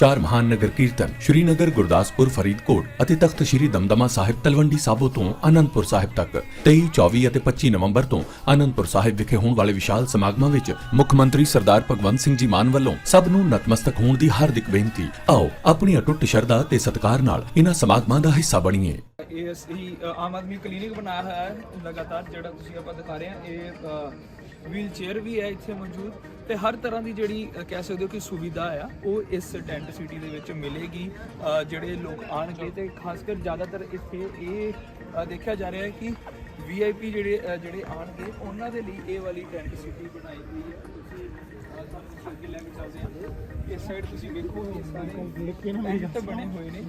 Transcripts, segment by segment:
ਚਾਰ ਮਹਾਨ ਨਗਰ ਕੀਰਤਨ ਸ਼੍ਰੀਨਗਰ, ਗੁਰਦਾਸਪੁਰ, ਫਰੀਦਕੋਟ ਅਤੇ ਤਖਤ ਸ਼੍ਰੀ ਦਮਦਮਾ ਸਾਹਿਬ ਤਲਵੰਡੀ ਸਾਬੋ ਤੋਂ ਆਨੰਦਪੁਰ ਸਾਹਿਬ ਤੱਕ। 23 24 ਅਤੇ 25 ਨਵੰਬਰ ਤੋਂ ਆਨੰਦਪੁਰ ਸਾਹਿਬ ਵਿਖੇ ਹੋਣ ਵਾਲੇ ਵਿਸ਼ਾਲ ਸਮਾਗਮਾਂ ਵਿੱਚ ਮੁੱਖ ਮੰਤਰੀ ਸਰਦਾਰ ਭਗਵੰਤ ਸਿੰਘ ਜੀ ਮਾਨ ਵੱਲੋਂ ਸਭ ਨੂੰ ਨਤਮਸਤਕ ਹੋਣ ਦੀ ਹਾਰਦਿਕ ਬੇਨਤੀ। ਆਓ, ਆਪਣੀ ਅਟੁੱਟ ਸ਼ਰਧਾ ਤੇ ਸਤਿਕਾਰ ਨਾਲ ਇਹਨਾਂ ਸਮਾਗਮਾਂ ਦਾ ਹਿੱਸਾ ਬਣੀਏ। ਇਹ ਅਸੀਂ ਆਮ ਆਦਮੀ ਕਲੀਨਿਕ ਬਣਾਇਆ ਹੋਇਆ ਹੈ। ਲਗਾਤਾਰ ਜਿਹੜਾ ਤੁਸੀਂ ਆਪਾਂ ਦਿਖਾ ਰਹੇ ਹਾਂ, ਇਹ ਵੀਲ ਚੇਅਰ ਵੀ ਹੈ ਇੱਥੇ ਮੌਜੂਦ ਤੇ ਹਰ ਤਰ੍ਹਾਂ ਦੀ ਜਿਹੜੀ ਕਹਿ ਸਕਦੇ ਹੋ ਕਿ ਸੁਵਿਧਾ ਆ ਉਹ ਇਸ ਟੈਂਟ ਸਿਟੀ ਦੇ ਵਿੱਚ ਮਿਲੇਗੀ। ਜਿਹੜੇ ਲੋਕ ਆਣਗੇ ਤੇ ਖਾਸ ਕਰ ਜ਼ਿਆਦਾਤਰ ਇੱਥੇ ਇਹ ਦੇਖਿਆ ਜਾ ਰਿਹਾ ਹੈ ਕਿ ਵੀਆਈਪੀ ਜਿਹੜੇ ਅ, ਜਿਹੜੇ ਆਣਗੇ ਉਹਨਾਂ ਦੇ ਲਈ ਇਹ ਵਾਲੀ ਟੈਂਟ ਸਿਟੀ ਬਣਾਈ ਗਈ ਹੈ। ਤੁਸੀਂ ਇਸ ਸਾਈਡ ਤੁਸੀਂ ਵੇਖੋ ਟੈਂਟ ਬਣੇ ਹੋਏ ਨੇ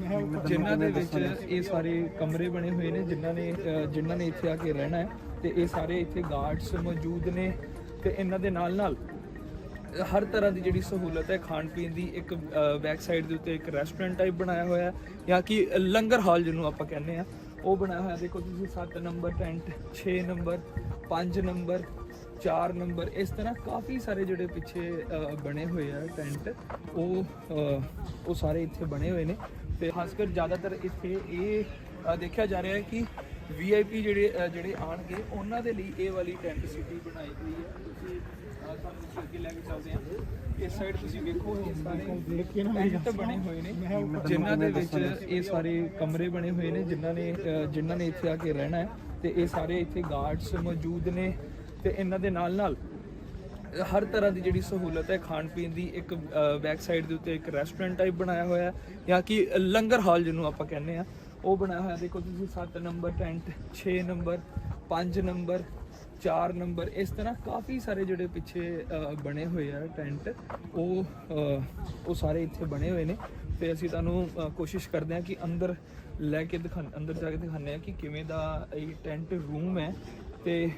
ਜਿਨ੍ਹਾਂ ਦੇ ਵਿੱਚ ਇਹ ਸਾਰੇ ਕਮਰੇ ਬਣੇ ਹੋਏ ਨੇ, ਜਿਨ੍ਹਾਂ ਨੇ ਜਿਨ੍ਹਾਂ ਨੇ ਇੱਥੇ ਆ ਕੇ ਰਹਿਣਾ ਹੈ ਤੇ ਇਹ ਸਾਰੇ ਇੱਥੇ ਗਾਰਡਸ ਮੌਜੂਦ ਨੇ ਤੇ ਇਹਨਾਂ ਦੇ ਨਾਲ ਨਾਲ ਹਰ ਤਰ੍ਹਾਂ ਦੀ ਜਿਹੜੀ ਸਹੂਲਤ ਹੈ, ਖਾਣ ਪੀਣ ਦੀ ਇੱਕ ਬੈਕ ਸਾਈਡ ਦੇ ਉੱਤੇ ਇੱਕ ਰੈਸਟੋਰੈਂਟ ਟਾਈਪ ਬਣਾਇਆ ਹੋਇਆ ਹੈ, ਜਾਂ ਕਿ ਲੰਗਰ ਹਾਲ ਜਿਹਨੂੰ ਆਪਾਂ ਕਹਿੰਦੇ ਆ ਉਹ ਬਣਾਇਆ ਹੋਇਆ ਦੇਖੋ ਤੁਸੀਂ 7 number tent 6 number 5 number 4 number ਇਸ ਤਰ੍ਹਾਂ ਕਾਫੀ ਸਾਰੇ ਜਿਹੜੇ ਪਿੱਛੇ ਬਣੇ ਹੋਏ ਆ ਟੈਂਟ ਉਹ ਉਹ ਸਾਰੇ ਇੱਥੇ ਬਣੇ ਹੋਏ ਨੇ। ਤੇ ਖਾਸ ਕਰ ਜ਼ਿਆਦਾਤਰ ਇੱਥੇ ਇਹ ਦੇਖਿਆ ਜਾ ਰਿਹਾ ਹੈ ਕਿ ਵੀਆਈਪੀ ਜਿਹੜੇ ਅ, ਜਿਹੜੇ ਆਣਗੇ ਉਹਨਾਂ ਦੇ ਲਈ ਇਹ ਵਾਲੀ ਟੈਂਟ ਸਿਟੀ ਬਣਾਈ ਗਈ ਹੈ। ਤੁਸੀਂ ਤੁਹਾਨੂੰ ਅੱਗੇ ਲੈ ਕੇ ਚੱਲਦੇ ਹਾਂ। ਇਸ ਸਾਈਡ ਤੁਸੀਂ ਵੇਖੋ ਇਹ ਸਾਰੇ ਟੈਂਟ ਬਣੇ ਹੋਏ ਨੇ। ਜਿਨ੍ਹਾਂ ਦੇ ਵਿੱਚ ਇਹ ਸਾਰੇ ਕਮਰੇ ਬਣੇ ਹੋਏ ਨੇ ਜਿਨ੍ਹਾਂ ਨੇ ਅ, ਜਿਨ੍ਹਾਂ ਨੇ ਇੱਥੇ ਆ ਕੇ ਰਹਿਣਾ ਹੈ। ਤੇ ਇਹ ਸਾਰੇ ਇੱਥੇ ਗਾਰਡਸ ਮੌਜੂਦ ਨੇ। ਤੇ ਇਹਨਾਂ ਦੇ ਨਾਲ ਨਾਲ ਹਰ ਤਰ੍ਹਾਂ ਦੀ ਜਿਹੜੀ ਸਹੂਲਤ ਹੈ, ਖਾਣ ਪੀਣ ਦੀ ਇੱਕ ਬੈਕ ਸਾਈਡ ਦੇ ਉੱਤੇ ਇੱਕ ਰੈਸਟੋਰੈਂਟ ਟਾਈਪ ਬਣਾਇਆ ਹੋਇਆ ਹੈ, ਜਾਂ ਕਿ ਲੰਗਰ ਹਾਲ ਜਿਹਨੂੰ ਆਪਾਂ ਕਹਿੰਦੇ ਆ ਉਹ ਬਣਾਇਆ ਹੋਇਆ ਦੇਖੋ ਤੁਸੀਂ 7 number tent 6 number 5 number 4 number, ਇਸ ਤਰ੍ਹਾਂ ਕਾਫੀ ਸਾਰੇ ਜਿਹੜੇ ਪਿੱਛੇ ਬਣੇ ਹੋਏ ਆ ਟੈਂਟ, ਉਹ ਉਹ ਸਾਰੇ ਇੱਥੇ ਬਣੇ ਹੋਏ ਨੇ। ਤੇ ਅਸੀਂ ਤੁਹਾਨੂੰ ਕੋਸ਼ਿਸ਼ ਕਰਦੇ ਹਾਂ ਕਿ ਅੰਦਰ ਲੈ ਕੇ ਦਿਖਾ, ਅੰਦਰ ਜਾ ਕੇ ਦਿਖਾਉਂਦੇ ਹਾਂ ਕਿ ਕਿਵੇਂ ਦਾ ਇਹ ਟੈਂਟ ਰੂਮ ਹੈ। ਤੇ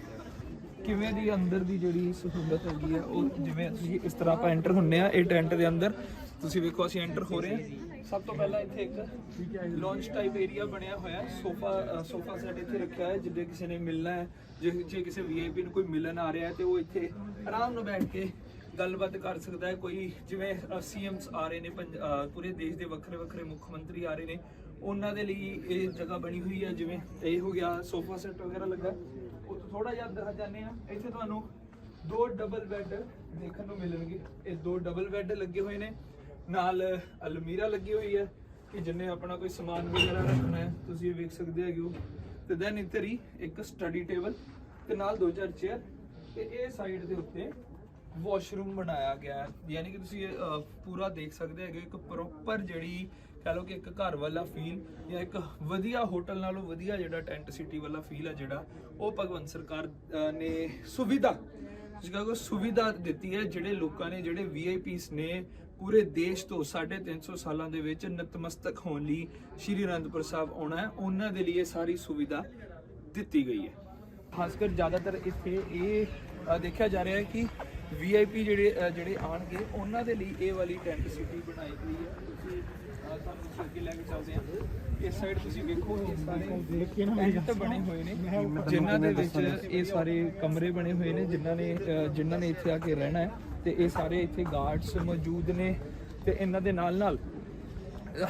ਕਿਵੇਂ ਦੀ ਅੰਦਰ ਦੀ ਜਿਹੜੀ ਸਹੂਲਤ ਹੈਗੀ ਆ, ਉਹ ਜਿਵੇਂ ਅਸੀਂ ਇਸ ਤਰ੍ਹਾਂ ਆਪਾਂ ਐਂਟਰ ਹੁੰਨੇ ਆ, ਇਹ ਟੈਂਟ ਦੇ ਅੰਦਰ। ਤੁਸੀਂ ਵੇਖੋ, ਅਸੀਂ ਐਂਟਰ ਹੋ ਰਹੇ ਹਾਂ। ਸਭ ਤੋਂ ਪਹਿਲਾਂ ਇੱਥੇ ਇੱਕ ਲੌਂਚ ਟਾਈਪ ਏਰੀਆ ਬਣਿਆ ਹੋਇਆ ਹੈ। ਸੋਫਾ ਸੋਫਾ ਸੈਟ ਇੱਥੇ ਰੱਖਿਆ ਹੈ ਜਿੱਦੇ ਕਿਸੇ ਨੇ ਮਿਲਣਾ ਹੈ। ਜੇ ਜੇ ਕਿਸੇ ਵੀਆਈਪੀ ਨੂੰ ਕੋਈ ਮਿਲਣ ਆ ਰਿਹਾ ਹੈ, ਤੇ ਉਹ ਇੱਥੇ ਆਰਾਮ ਨਾਲ ਬੈਠ ਕੇ ਗੱਲਬਾਤ ਕਰ ਸਕਦਾ ਹੈ। ਕੋਈ ਜਿਵੇਂ ਸੀਐਮਸ ਆ ਰਹੇ ਨੇ, ਪੰਜ- ਪੂਰੇ ਦੇਸ਼ ਦੇ ਵੱਖਰੇ ਵੱਖਰੇ ਮੁੱਖ ਮੰਤਰੀ ਆ ਰਹੇ ਨੇ। ਉਹਨਾਂ ਦੇ ਲਈ ਇਹ ਜਗ੍ਹਾ ਬਣੀ ਹੋਈ ਹੈ, ਜਿਵੇਂ ਇਹ ਹੋ ਗਿਆ, ਸੋਫਾ ਸੈੱਟ ਵਗੈਰਾ ਲੱਗਾ ਉਹ ਥੋੜਾ ਜਿਹਾ ਅੰਦਰ ਜਾਂਦੇ ਆ ਇੱਥੇ ਤੁਹਾਨੂੰ ਦੋ ਡਬਲ ਬੈੱਡ ਦੇਖਣ ਨੂੰ ਮਿਲਣਗੇ। ਇਹ ਦੋ ਡਬਲ ਬੈੱਡ ਲੱਗੇ ਹੋਏ ਨੇ। ਨਾਲ ਅਲਮੀਰਾ ਲੱਗੀ ਹੋਈ ਹੈ ਕਿ ਜਿੰਨੇ ਆਪਣਾ ਕੋਈ ਸਮਾਨ ਵਗੈਰਾ ਰੱਖਣਾ ਹੈ ਤੁਸੀਂ ਇਹ ਵੇਖ ਸਕਦੇ ਹੈਗੇ ਹੋ। ਤੇ ਦੈਨ ਇੱਥੇ ਇੱਕ ਸਟੱਡੀ ਟੇਬਲ ਤੇ ਨਾਲ ਦੋ ਚਾਰ ਚੇਅਰ ਤੇ ਇਹ ਸਾਈਡ ਦੇ ਉੱਤੇ ਵਾਸ਼ਰੂਮ ਬਣਾਇਆ ਗਿਆ ਹੈ। ਯਾਨੀ ਕਿ ਤੁਸੀਂ ਇਹ, ਪੂਰਾ ਦੇਖ ਸਕਦੇ ਹੈਗੇ ਇੱਕ ਪ੍ਰੋਪਰ ਜਿਹੜੀ ਕਹ ਲਓ ਕਿ ਇੱਕ ਘਰ ਵਾਲਾ ਫੀਲ ਜਾਂ ਇੱਕ ਵਧੀਆ ਹੋਟਲ ਨਾਲੋਂ ਵਧੀਆ ਜਿਹੜਾ ਟੈਂਟ ਸਿਟੀ ਵਾਲਾ ਫੀਲ ਹੈ ਜਿਹੜਾ ਉਹ ਭਗਵੰਤ ਸਰਕਾਰ ਨੇ ਸੁਵਿਧਾ ਤੁਸੀਂ ਕਹੋਗੇ ਸੁਵਿਧਾ ਦਿੱਤੀ ਹੈ ਜਿਹੜੇ ਲੋਕਾਂ ਨੇ ਜਿਹੜੇ ਵੀਆਈਪੀਸ ਨੇ ਪੂਰੇ ਦੇਸ਼ ਤੋਂ 350 ਸਾਲਾਂ ਦੇ ਵਿੱਚ ਨਤਮਸਤਕ ਹੋਣ ਲਈ ਸ਼੍ਰੀ ਅਨੰਦਪੁਰ ਸਾਹਿਬ ਆਉਣਾ ਹੈ ਉਹਨਾਂ ਦੇ ਲਈ ਇਹ ਸਾਰੀ ਸੁਵਿਧਾ ਦਿੱਤੀ ਗਈ ਹੈ। ਖਾਸ ਕਰ ਜ਼ਿਆਦਾਤਰ ਇੱਥੇ ਇਹ ਦੇਖਿਆ ਜਾ ਰਿਹਾ ਹੈ ਕਿ ਵੀਆਈਪੀ ਜਿਹੜੇ ਅ, ਜਿਹੜੇ ਆਣਗੇ ਉਹਨਾਂ ਦੇ ਲਈ ਇਹ ਵਾਲੀ ਟੈਂਟ ਸਿਟੀ ਬਣਾਈ ਗਈ ਹੈ। ਤੁਸੀਂ ਅ, ਤੁਹਾਨੂੰ ਅੱਗੇ ਲੈ ਕੇ ਚੱਲਦੇ ਹਾਂ। ਇਸ ਸਾਈਡ ਤੁਸੀਂ ਵੇਖੋ ਇਹ ਸਾਰੇ ਟੈਂਟ ਬਣੇ ਹੋਏ ਨੇ। ਜਿਨ੍ਹਾਂ ਦੇ ਵਿੱਚ ਇਹ ਸਾਰੇ ਕਮਰੇ ਬਣੇ ਹੋਏ ਨੇ ਜਿਨ੍ਹਾਂ ਨੇ ਜਿਨ੍ਹਾਂ ਨੇ ਇੱਥੇ ਆ ਕੇ ਰਹਿਣਾ ਹੈ। ਤੇ ਇਹ ਸਾਰੇ ਇੱਥੇ ਗਾਰਡਸ ਮੌਜੂਦ ਨੇ। ਤੇ ਇਹਨਾਂ ਦੇ ਨਾਲ ਨਾਲ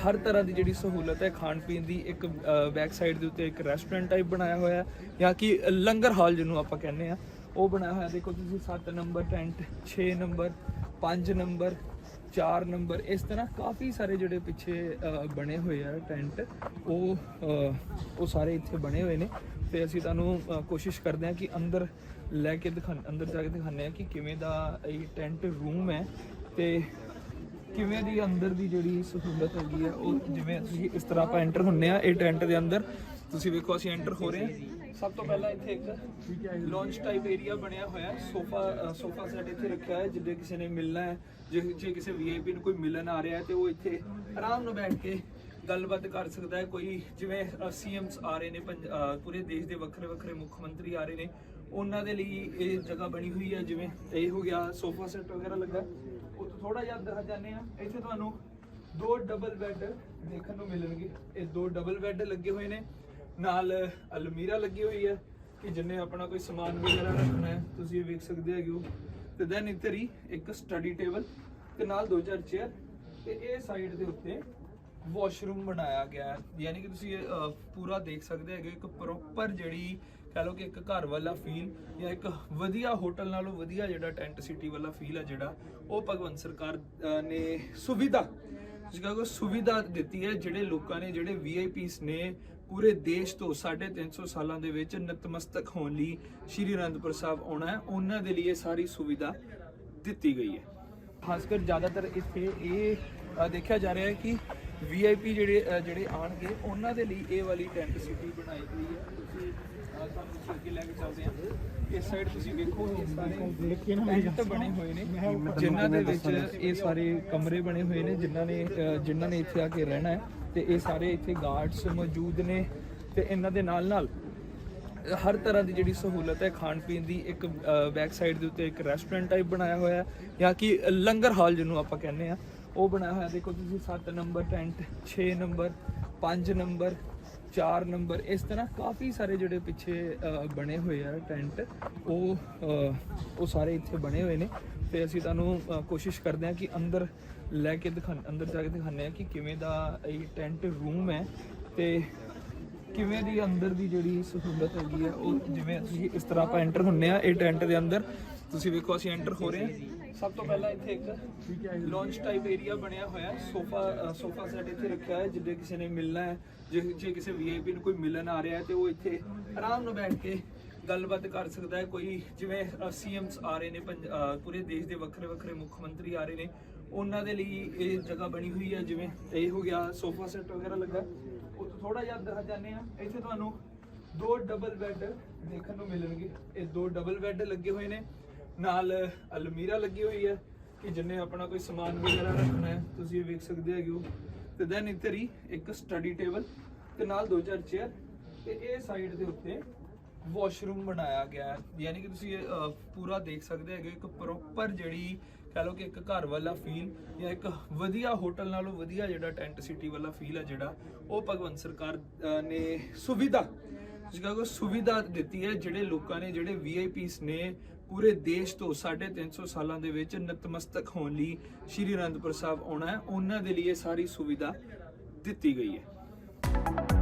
ਹਰ ਤਰ੍ਹਾਂ ਦੀ ਜਿਹੜੀ ਸਹੂਲਤ ਹੈ ਖਾਣ ਪੀਣ ਦੀ ਇੱਕ ਬੈਕ ਸਾਈਡ ਦੇ ਉੱਤੇ ਇੱਕ ਰੈਸਟੋਰੈਂਟ ਟਾਈਪ ਬਣਾਇਆ ਹੋਇਆ ਹੈ। ਜਾਂ ਕਿ ਲੰਗਰ ਹਾਲ ਜਿਹਨੂੰ ਆਪਾਂ ਕਹਿੰਦੇ ਆ ਉਹ ਬਣਾਇਆ ਹੋਇਆ ਦੇਖੋ ਤੁਸੀਂ 7 number tent 6 number 5 number 4 number, ਇਸ ਤਰ੍ਹਾਂ ਕਾਫੀ ਸਾਰੇ ਜਿਹੜੇ ਪਿੱਛੇ ਬਣੇ ਹੋਏ ਆ ਟੈਂਟ, ਉਹ ਉਹ ਸਾਰੇ ਇੱਥੇ ਬਣੇ ਹੋਏ ਨੇ। ਤੇ ਅਸੀਂ ਤੁਹਾਨੂੰ ਕੋਸ਼ਿਸ਼ ਕਰਦੇ ਹਾਂ ਕਿ ਅੰਦਰ ਲੈ ਕੇ ਦਿਖਾ, ਅੰਦਰ ਜਾ ਕੇ ਦਿਖਾਉਂਦੇ ਹਾਂ ਕਿ ਕਿਵੇਂ ਦਾ ਇਹ ਟੈਂਟ ਰੂਮ ਹੈ ਤੇ ਕਿਵੇਂ ਦੀ ਅੰਦਰ ਦੀ ਜਿਹੜੀ ਸਹੂਲਤ ਹੈਗੀ ਆ, ਉਹ ਜਿਵੇਂ ਅਸੀਂ ਇਸ ਤਰ੍ਹਾਂ ਆਪਾਂ ਐਂਟਰ ਹੁੰਨੇ ਆ ਇਹ ਟੈਂਟ ਦੇ ਅੰਦਰ। ਤੁਸੀਂ ਵੇਖੋ, ਅਸੀਂ ਐਂਟਰ ਹੋ ਰਹੇ ਹਾਂ। ਸਭ ਤੋਂ ਪਹਿਲਾਂ ਇੱਥੇ ਇੱਕ ਲੌਂਚ ਟਾਈਪ ਏਰੀਆ ਬਣਿਆ ਹੋਇਆ ਹੈ। ਸੋਫਾ ਸੋਫਾ ਸੈੱਟ ਇੱਥੇ ਰੱਖਿਆ ਹੈ ਜਿੱਦੇ ਕਿਸੇ ਨੇ ਮਿਲਣਾ ਹੈ। ਜੇ ਜੇ ਕਿਸੇ ਵੀਆਈਪੀ ਨੂੰ ਕੋਈ ਮਿਲਣ ਆ ਰਿਹਾ ਹੈ, ਤੇ ਉਹ ਇੱਥੇ ਆਰਾਮ ਨਾਲ ਬੈਠ ਕੇ ਗੱਲਬਾਤ ਕਰ ਸਕਦਾ ਹੈ। ਕੋਈ ਜਿਵੇਂ ਸੀਐਮਸ ਆ ਰਹੇ ਨੇ ਪੰਜ- ਪੂਰੇ ਦੇਸ਼ ਦੇ ਵੱਖਰੇ ਵੱਖਰੇ ਮੁੱਖ ਮੰਤਰੀ ਆ ਰਹੇ ਨੇ। ਉਹਨਾਂ ਦੇ ਲਈ ਇਹ ਜਗ੍ਹਾ ਬਣੀ ਹੋਈ ਹੈ, ਜਿਵੇਂ ਇਹ ਹੋ ਗਿਆ, ਸੋਫਾ ਸੈੱਟ ਵਗੈਰਾ ਲੱਗਾ ਉਹ ਥੋੜਾ ਜਿਹਾ ਅੰਦਰ ਜਾਂਦੇ ਆ ਇੱਥੇ ਤੁਹਾਨੂੰ ਦੋ ਡਬਲ ਬੈੱਡ ਦੇਖਣ ਨੂੰ ਮਿਲਣਗੇ। ਇਹ ਦੋ ਡਬਲ ਬੈੱਡ ਲੱਗੇ ਹੋਏ ਨੇ। ਨਾਲ ਅਲਮੀਰਾ ਲੱਗੀ ਹੋਈ ਹੈ ਕਿ ਜਿੰਨੇ ਆਪਣਾ ਕੋਈ ਸਮਾਨ ਵਗੈਰਾ ਰੱਖਣਾ ਹੈ, ਤੁਸੀਂ ਇਹ ਵੇਖ ਸਕਦੇ ਹੈਗੇ ਹੋ। ਤੇ ਦੈਨ ਇੱਧਰ ਇੱਕ ਸਟੱਡੀ ਟੇਬਲ ਤੇ ਨਾਲ ਦੋ ਚਾਰ ਚੇਅਰ ਤੇ ਇਹ ਸਾਈਡ ਦੇ ਉੱਤੇ ਵਾਸ਼ਰੂਮ ਬਣਾਇਆ ਗਿਆ ਹੈ। ਯਾਨੀ ਕਿ ਤੁਸੀਂ ਇਹ ਪੂਰਾ ਦੇਖ ਸਕਦੇ ਹੈਗੇ ਇੱਕ ਪ੍ਰੋਪਰ ਜਿਹੜੀ ਕਹ ਲਓ ਕਿ ਇੱਕ ਘਰ ਵਾਲਾ ਫੀਲ ਜਾਂ ਇੱਕ ਵਧੀਆ ਹੋਟਲ ਨਾਲੋਂ ਵਧੀਆ ਜਿਹੜਾ ਟੈਂਟ ਸਿਟੀ ਵਾਲਾ ਫੀਲ ਹੈ ਜਿਹੜਾ, ਉਹ ਭਗਵੰਤ ਸਰਕਾਰ ਨੇ ਸੁਵਿਧਾ, ਤੁਸੀਂ ਕਹੋਗੇ ਸੁਵਿਧਾ ਦਿੱਤੀ ਹੈ, ਜਿਹੜੇ ਲੋਕਾਂ ਨੇ, ਜਿਹੜੇ ਵੀਆਈਪੀਸ ਨੇ ਪੂਰੇ ਦੇਸ਼ ਤੋਂ 350 ਸਾਲਾਂ ਦੇ ਵਿੱਚ ਨਤਮਸਤਕ ਹੋਣ ਲਈ ਸ਼੍ਰੀ ਅਨੰਦਪੁਰ ਸਾਹਿਬ ਆਉਣਾ ਹੈ। ਉਹਨਾਂ ਦੇ ਲਈ ਇਹ ਸਾਰੀ ਸੁਵਿਧਾ ਦਿੱਤੀ ਗਈ ਹੈ। ਖਾਸ ਕਰ ਜ਼ਿਆਦਾਤਰ ਇੱਥੇ ਇਹ ਦੇਖਿਆ ਜਾ ਰਿਹਾ ਹੈ ਕਿ ਵੀਆਈਪੀ ਜਿਹੜੇ ਅ, ਜਿਹੜੇ ਆਣਗੇ ਉਹਨਾਂ ਦੇ ਲਈ ਇਹ ਵਾਲੀ ਟੈਂਟ ਸਿਟੀ ਬਣਾਈ ਗਈ ਹੈ। ਤੁਸੀਂ ਤੁਹਾਨੂੰ ਅੱਗੇ ਲੈ ਕੇ ਚੱਲਦੇ ਹਾਂ। ਇਸ ਸਾਈਡ ਤੁਸੀਂ ਵੇਖੋ ਇਹ ਸਾਰੇ ਟੈਂਟ ਬਣੇ ਹੋਏ ਨੇ। ਜਿਨ੍ਹਾਂ ਦੇ ਵਿੱਚ ਇਹ ਸਾਰੇ ਕਮਰੇ ਬਣੇ ਹੋਏ ਨੇ ਜਿਨ੍ਹਾਂ ਨੇ ਅ, ਜਿਨ੍ਹਾਂ ਨੇ ਇੱਥੇ ਆ ਕੇ ਰਹਿਣਾ ਹੈ। ਤੇ ਇਹ ਸਾਰੇ ਇੱਥੇ ਗਾਰਡਸ ਮੌਜੂਦ ਨੇ ਤੇ ਇਹਨਾਂ ਦੇ ਨਾਲ ਨਾਲ ਹਰ ਤਰ੍ਹਾਂ ਦੀ ਜਿਹੜੀ ਸਹੂਲਤ ਹੈ, ਖਾਣ ਪੀਣ ਦੀ ਇੱਕ ਬੈਕ ਸਾਈਡ ਦੇ ਉੱਤੇ ਇੱਕ ਰੈਸਟੋਰੈਂਟ ਟਾਈਪ ਬਣਾਇਆ ਹੋਇਆ ਹੈ, ਜਾਂ ਕਿ ਲੰਗਰ ਹਾਲ ਜਿਹਨੂੰ ਆਪਾਂ ਕਹਿੰਦੇ ਆ ਉਹ ਬਣਾਇਆ ਹੋਇਆ ਦੇਖੋ ਤੁਸੀਂ 7 number tent 6 number 5 number 4 number, ਇਸ ਤਰ੍ਹਾਂ ਕਾਫੀ ਸਾਰੇ ਜਿਹੜੇ ਪਿੱਛੇ ਬਣੇ ਹੋਏ ਆ ਟੈਂਟ, ਉਹ ਉਹ ਸਾਰੇ ਇੱਥੇ ਬਣੇ ਹੋਏ ਨੇ। ਤੇ ਅਸੀਂ ਤੁਹਾਨੂੰ ਕੋਸ਼ਿਸ਼ ਕਰਦੇ ਹਾਂ ਕਿ ਅੰਦਰ ਲੈ ਕੇ ਦਿਖਾ, ਅੰਦਰ ਜਾ ਕੇ ਦਿਖਾਉਂਦੇ ਹਾਂ ਕਿ ਕਿਵੇਂ ਦਾ ਇਹ ਟੈਂਟ ਰੂਮ ਹੈ ਤੇ ਕਿਵੇਂ ਦੀ ਅੰਦਰ ਦੀ ਜਿਹੜੀ ਸਹੂਲਤ ਹੈਗੀ ਹੈ ਉਹ ਜਿਵੇਂ ਅਸੀਂ ਇਸ ਤਰ੍ਹਾਂ ਆਪਾਂ ਐਂਟਰ ਹੁੰਨੇ ਆ ਇਹ ਟੈਂਟ ਦੇ ਅੰਦਰ। ਤੁਸੀਂ ਵੇਖੋ, ਅਸੀਂ ਐਂਟਰ ਹੋ ਰਹੇ ਹਾਂ। ਸਭ ਤੋਂ ਪਹਿਲਾਂ ਇੱਥੇ ਇੱਕ ਲਾਂਚ ਟਾਈਪ ਏਰੀਆ ਬਣਿਆ ਹੋਇਆ ਹੈ। ਸੋਫਾ ਸੋਫਾ ਸੈਟ ਇੱਥੇ ਰੱਖਿਆ ਹੈ ਜਿੱਦੇ ਕਿਸੇ ਨੇ ਮਿਲਣਾ ਹੈ। ਜੇ ਜੇ ਕਿਸੇ ਵੀਆਈਪੀ ਨੂੰ ਕੋਈ ਮਿਲਣ ਆ ਰਿਹਾ ਹੈ ਤੇ ਉਹ ਇੱਥੇ ਆਰਾਮ ਨਾਲ ਬੈਠ ਕੇ ਗੱਲਬਾਤ ਕਰ ਸਕਦਾ ਹੈ। ਕੋਈ ਜਿਵੇਂ ਸੀਐਮਸ ਆ ਰਹੇ ਨੇ ਪੂਰੇ ਦੇਸ਼ ਦੇ ਵੱਖਰੇ ਵੱਖਰੇ ਮੁੱਖ ਮੰਤਰੀ ਆ ਰਹੇ ਨੇ। ਉਹਨਾਂ ਦੇ ਲਈ ਇਹ ਜਗ੍ਹਾ ਬਣੀ ਹੋਈ ਹੈ, ਜਿਵੇਂ ਇਹ ਹੋ ਗਿਆ, ਸੋਫਾ ਸੈਟ ਵਗੈਰਾ ਲੱਗਾ ਉਹ ਥੋੜਾ ਜਿਹਾ ਅੰਦਰ ਜਾਂਦੇ ਆ ਇੱਥੇ ਤੁਹਾਨੂੰ ਦੋ ਡਬਲ ਬੈੱਡ ਦੇਖਣ ਨੂੰ ਮਿਲਣਗੇ। ਇਹ ਦੋ ਡਬਲ ਬੈੱਡ ਲੱਗੇ ਹੋਏ ਨੇ। ਨਾਲ ਅਲਮੀਰਾ ਲੱਗੀ ਹੋਈ ਹੈ ਕਿ ਜਿੰਨੇ ਆਪਣਾ ਕੋਈ ਸਮਾਨ ਵਗੈਰਾ ਰੱਖਣਾ ਹੈ, ਤੁਸੀਂ ਇਹ ਵੇਖ ਸਕਦੇ ਹੈਗੇ ਹੋ। ਤੇ ਦੈਨ ਇੱਧਰ ਇੱਕ ਸਟੱਡੀ ਟੇਬਲ ਤੇ ਨਾਲ ਦੋ ਚਾਰ ਚੇਅਰ ਤੇ ਇਹ ਸਾਈਡ ਦੇ ਉੱਤੇ ਵਾਸ਼ਰੂਮ ਬਣਾਇਆ ਗਿਆ ਹੈ। ਯਾਨੀ ਕਿ ਤੁਸੀਂ ਇਹ ਪੂਰਾ ਦੇਖ ਸਕਦੇ ਹੈਗੇ ਇੱਕ ਪ੍ਰੋਪਰ ਜਿਹੜੀ ਕਹ ਲਓ ਕਿ ਇੱਕ ਘਰ ਵਾਲਾ ਫੀਲ ਜਾਂ ਇੱਕ ਵਧੀਆ ਹੋਟਲ ਨਾਲੋਂ ਵਧੀਆ ਜਿਹੜਾ ਟੈਂਟ ਸਿਟੀ ਵਾਲਾ ਫੀਲ ਹੈ ਜਿਹੜਾ, ਉਹ ਭਗਵੰਤ ਸਰਕਾਰ ਨੇ ਸੁਵਿਧਾ, ਤੁਸੀਂ ਕਹੋਗੇ ਸੁਵਿਧਾ ਦਿੱਤੀ ਹੈ, ਜਿਹੜੇ ਲੋਕਾਂ ਨੇ, ਜਿਹੜੇ ਵੀਆਈਪੀਸ ਨੇ ਪੂਰੇ ਦੇਸ਼ ਤੋਂ 350 ਸਾਲਾਂ ਦੇ ਵਿੱਚ ਨਤਮਸਤਕ ਹੋਣ ਲਈ ਸ਼੍ਰੀ ਅਨੰਦਪੁਰ ਸਾਹਿਬ ਆਉਣਾ ਹੈ। ਉਹਨਾਂ ਦੇ ਲਈ ਇਹ ਸਾਰੀ ਸੁਵਿਧਾ ਦਿੱਤੀ ਗਈ ਹੈ।